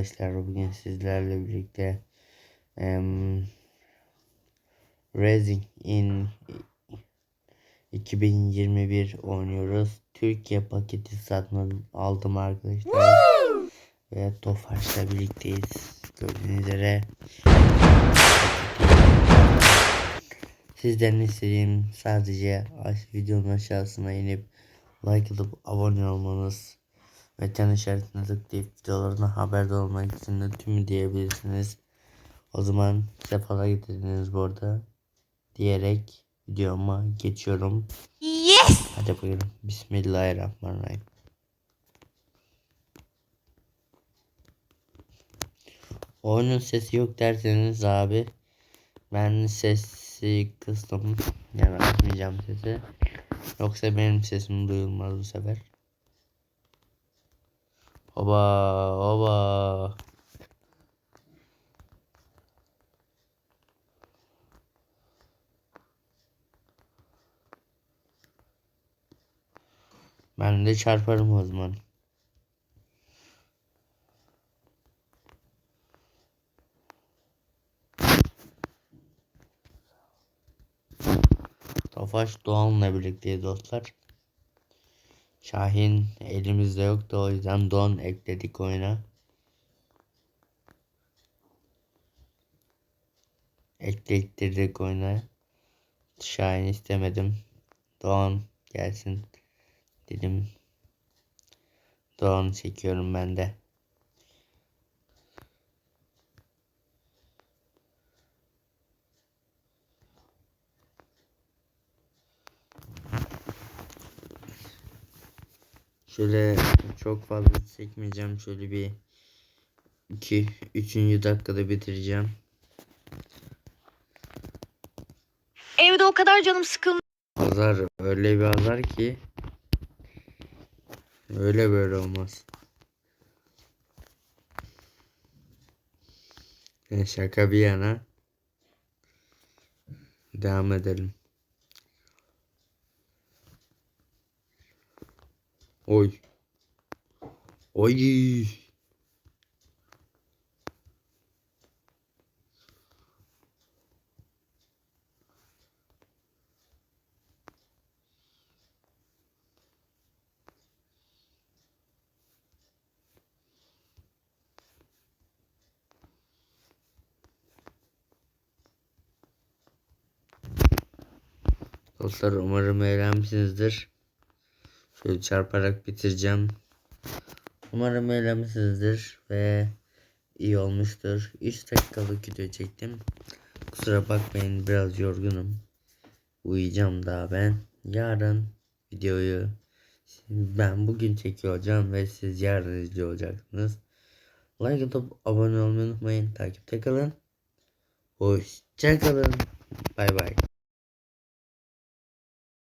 arkadaşlar bugün sizlerle birlikte em, Racing in 2021 oynuyoruz. Türkiye paketi satın aldım arkadaşlar. Ve Tofaş'la birlikteyiz. Gördüğünüz üzere. Sizden istediğim sadece videonun aşağısına inip like atıp abone olmanız ve çan işaretine tıklayıp videolarına haberdar olmak için de tümü diyebilirsiniz. O zaman sefalar getirdiniz bu arada diyerek videoma geçiyorum. Yes! Hadi buyurun. Bismillahirrahmanirrahim. Oyunun sesi yok derseniz abi ben sesi kıstım. Yani açmayacağım sesi. Yoksa benim sesim duyulmaz bu sefer. Oba oba. Ben de çarparım o zaman. Tofaş Doğan'la birlikteyiz dostlar. Şahin elimizde yoktu o yüzden Doğan ekledik oyuna. Eklettirdik oyuna. Şahin istemedim. Doğan gelsin dedim. Doğan çekiyorum ben de. Şöyle çok fazla çekmeyeceğim. Şöyle bir 2 3. dakikada bitireceğim. Evde o kadar canım sıkılmış. Azar öyle bir azar ki öyle böyle olmaz. Yani şaka bir yana devam edelim. Oy. Oy. Dostlar umarım eğlenmişsinizdir. Şöyle çarparak bitireceğim. Umarım eğlenmişsinizdir ve iyi olmuştur. 3 dakikalık video çektim. Kusura bakmayın biraz yorgunum. Uyuyacağım daha ben. Yarın videoyu ben bugün çekiyor ve siz yarın izliyor olacaksınız. Like atıp abone olmayı unutmayın. Takipte kalın. Hoşçakalın. Bay bay.